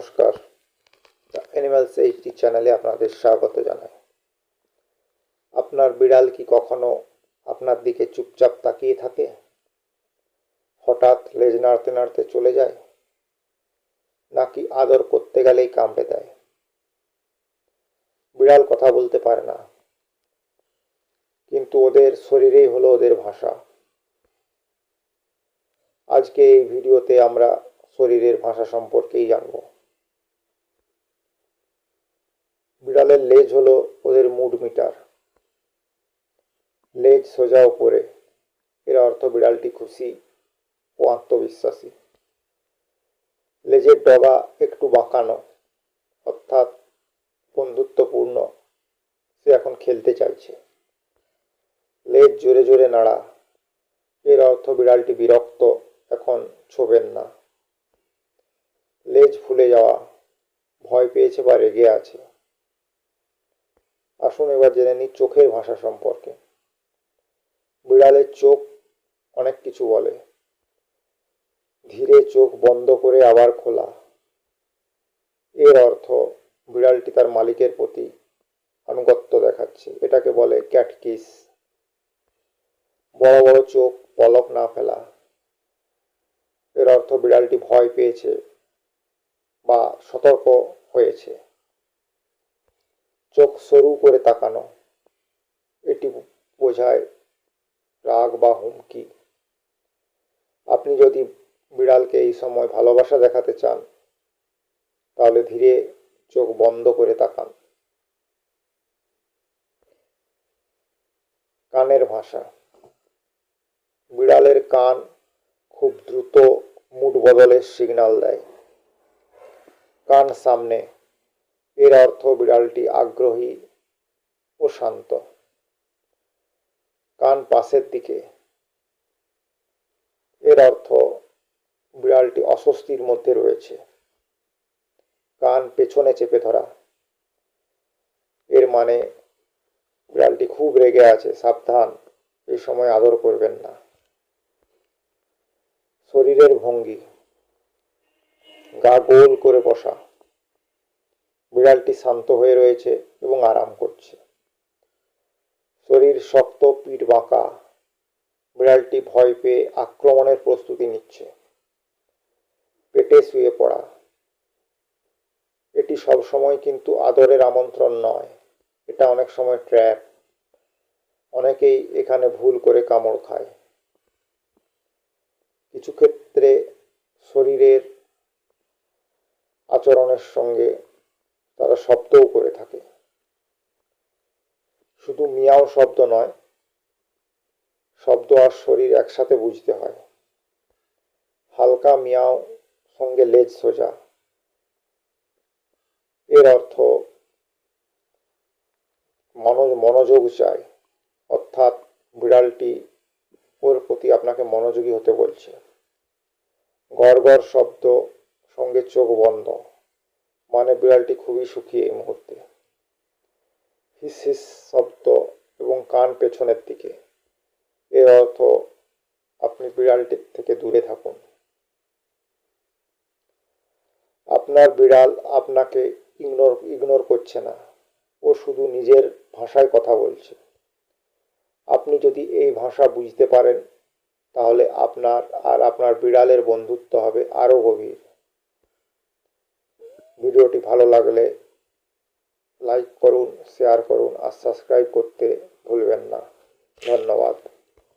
নমস্কার। Animals HD চ্যানেলে আপনাদের স্বাগত জানাই। আপনার বিড়াল কি কখনো আপনার দিকে চুপচাপ তাকিয়ে থাকে? হঠাৎ লেজ নাড়তে নাড়তে চলে যায়? নাকি আদর করতে গেলেই কামড়ে দেয়? বিড়াল কথা বলতে পারে না। কিন্তু ওদের শরীরেই হলো ওদের ভাষা। আজকে এই ভিডিওতে আমরা শরীরের ভাষা সম্পর্কেই জানব। বিড়ালের লেজ হলো ওদের মুড মিটার। লেজ সোজা উপরে এর অর্থ বিড়ালটি খুশি ও আত্মবিশ্বাসী। লেজের ডগা একটু বাঁকানো, অর্থাৎ বন্ধুত্বপূর্ণ, সে এখন খেলতে চাইছে। লেজ জোরে জোরে নাড়া। এর অর্থ বিড়ালটি বিরক্ত, এখন ছোবেন না। লেজ ফুলে যাওয়া। ভয় পেয়েছে বা রেগে আছে। আসুন এবার জেনে নিই চোখের ভাষা সম্পর্কে। বিড়ালের চোখ অনেক কিছু বলে। ধীরে চোখ বন্ধ করে আবার খোলা। এর অর্থ বিড়ালটি তার মালিকের প্রতি আনুগত্য দেখাচ্ছে। এটাকে বলে ক্যাটকিস বড় বড় চোখ পলক না ফেলা। এর অর্থ বিড়ালটি ভয় পেয়েছে বা সতর্ক হয়েছে। চোখ সরু করে তাকানো। এটি বোঝায় রাগ বা হুমকি। আপনি যদি বিড়ালকে এই সময় ভালোবাসা দেখাতে চান, তাহলে ধীরে চোখ বন্ধ করে তাকান। কানের ভাষা। বিড়ালের কান খুব দ্রুত মুড বদলের সিগন্যাল দেয়। কান সামনে এর অর্থ বিড়ালটি আগ্রহী ও শান্ত। কান পাশের দিকে। এর অর্থ বিড়ালটি অস্বস্তির মধ্যে রয়েছে। কান পেছনে চেপে ধরা। এর মানে বিড়ালটি খুব রেগে আছে, সাবধান এই সময় আদর করবেন না। শরীরের ভঙ্গি। গা গোল করে বসা। বিড়ালটি শান্ত হয়ে রয়েছে এবং আরাম করছে। শরীর শক্ত, পিঠ বাঁকা। বিড়ালটি ভয় পেয়ে আক্রমণের প্রস্তুতি নিচ্ছে। পেটে শুয়ে পড়া। এটি সব সময় কিন্তু আদরের আমন্ত্রণ নয়। এটা অনেক সময় ট্র্যাপ। অনেকেই এখানে ভুল করে কামড় খায়। কিছু ক্ষেত্রে শরীরের আচরণের সঙ্গে তারা শব্দও করে থাকে। শুধু মিয়াও শব্দ নয়, শব্দ আর শরীর একসাথে বুঝতে হয়। হালকা মিয়াও সঙ্গে লেজ সোজা। এর অর্থ মনোজ, মনোযোগ চাই। অর্থাৎ বিড়ালটি ওর প্রতি আপনাকে মনোযোগী হতে বলছে। গড় গড় শব্দ, সঙ্গে চোখ বন্ধ। মানে বিড়ালটি খুবই সুখী এই মুহূর্তে। হিস হিস শব্দ এবং কান পেছনের দিকে। এর অর্থ, আপনি বিড়ালটির থেকে দূরে থাকুন। আপনার বিড়াল আপনাকে ইগনোর ইগনোর করছে না। ও শুধু নিজের ভাষায় কথা বলছে। আপনি যদি এই ভাষা বুঝতে পারেন, তাহলে আপনার আর আপনার বিড়ালের বন্ধুত্ব হবে আরও গভীর। ভিডিওটি ভালো লাগলে লাইক করুন শেয়ার করুন আর সাবস্ক্রাইব করতে ভুলবেন না। ধন্যবাদ।